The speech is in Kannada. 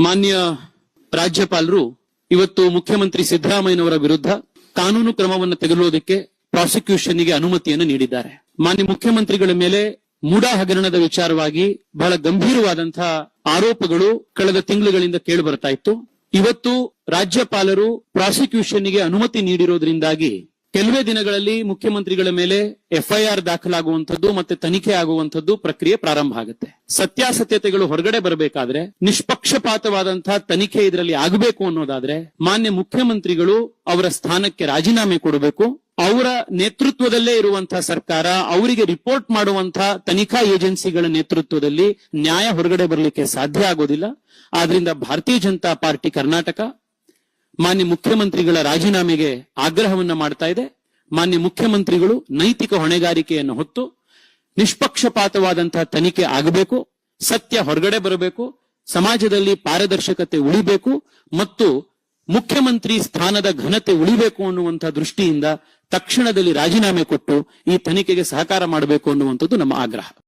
ಮಾನ್ಯ ರಾಜ್ಯಪಾಲರು, ಇವತ್ತು ಮುಖ್ಯಮಂತ್ರಿ ಸಿದ್ದರಾಮಯ್ಯನವರ ವಿರುದ್ಧ ಕಾನೂನು ಕ್ರಮವನ್ನು ತೆಗೆದುಕೊಳ್ಳೋದಕ್ಕೆ ಪ್ರಾಸಿಕ್ಯೂಷನ್ಗೆ ಅನುಮತಿಯನ್ನು ನೀಡಿದ್ದಾರೆ. ಮಾನ್ಯ ಮುಖ್ಯಮಂತ್ರಿಗಳ ಮೇಲೆ ಮೂಡಾ ಹಗರಣದ ವಿಚಾರವಾಗಿ ಬಹಳ ಗಂಭೀರವಾದಂತಹ ಆರೋಪಗಳು ಕಳೆದ ತಿಂಗಳುಗಳಿಂದ ಕೇಳಿ ಬರ್ತಾ ಇತ್ತು. ಇವತ್ತು ರಾಜ್ಯಪಾಲರು ಪ್ರಾಸಿಕ್ಯೂಷನ್ಗೆ ಅನುಮತಿ ನೀಡಿರೋದ್ರಿಂದಾಗಿ ಕೆಲವೇ ದಿನಗಳಲ್ಲಿ ಮುಖ್ಯಮಂತ್ರಿಗಳ ಮೇಲೆ ಎಫ್ಐಆರ್ ದಾಖಲಾಗುವಂಥದ್ದು ಮತ್ತೆ ತನಿಖೆ ಆಗುವಂತದ್ದು ಪ್ರಕ್ರಿಯೆ ಪ್ರಾರಂಭ ಆಗುತ್ತೆ. ಸತ್ಯಾಸತ್ಯತೆಗಳು ಹೊರಗಡೆ ಬರಬೇಕಾದ್ರೆ ನಿಷ್ಪಕ್ಷಪಾತವಾದಂತಹ ತನಿಖೆ ಇದರಲ್ಲಿ ಆಗಬೇಕು ಅನ್ನೋದಾದ್ರೆ ಮಾನ್ಯ ಮುಖ್ಯಮಂತ್ರಿಗಳು ಅವರ ಸ್ಥಾನಕ್ಕೆ ರಾಜೀನಾಮೆ ಕೊಡಬೇಕು. ಅವರ ನೇತೃತ್ವದಲ್ಲೇ ಇರುವಂತಹ ಸರ್ಕಾರ, ಅವರಿಗೆ ರಿಪೋರ್ಟ್ ಮಾಡುವಂತಹ ತನಿಖಾ ಏಜೆನ್ಸಿಗಳ ನೇತೃತ್ವದಲ್ಲಿ ನ್ಯಾಯ ಹೊರಗಡೆ ಬರಲಿಕ್ಕೆ ಸಾಧ್ಯ ಆಗೋದಿಲ್ಲ. ಆದ್ರಿಂದ ಭಾರತೀಯ ಜನತಾ ಪಾರ್ಟಿ ಕರ್ನಾಟಕ ಮಾನ್ಯ ಮುಖ್ಯಮಂತ್ರಿಗಳ ರಾಜೀನಾಮೆಗೆ ಆಗ್ರಹವನ್ನ ಮಾಡ್ತಾ ಇದೆ. ಮಾನ್ಯ ಮುಖ್ಯಮಂತ್ರಿಗಳು ನೈತಿಕ ಹೊಣೆಗಾರಿಕೆಯನ್ನು ಹೊತ್ತು ನಿಷ್ಪಕ್ಷಪಾತವಾದಂತಹ ತನಿಖೆ ಆಗಬೇಕು, ಸತ್ಯ ಹೊರಗಡೆ ಬರಬೇಕು, ಸಮಾಜದಲ್ಲಿ ಪಾರದರ್ಶಕತೆ ಉಳಿಬೇಕು ಮತ್ತು ಮುಖ್ಯಮಂತ್ರಿ ಸ್ಥಾನದ ಘನತೆ ಉಳಿಬೇಕು ಅನ್ನುವಂತಹ ದೃಷ್ಟಿಯಿಂದ ತಕ್ಷಣದಲ್ಲಿ ರಾಜೀನಾಮೆ ಕೊಟ್ಟು ಈ ತನಿಖೆಗೆ ಸಹಕಾರ ಮಾಡಬೇಕು ಅನ್ನುವಂಥದ್ದು ನಮ್ಮ ಆಗ್ರಹ.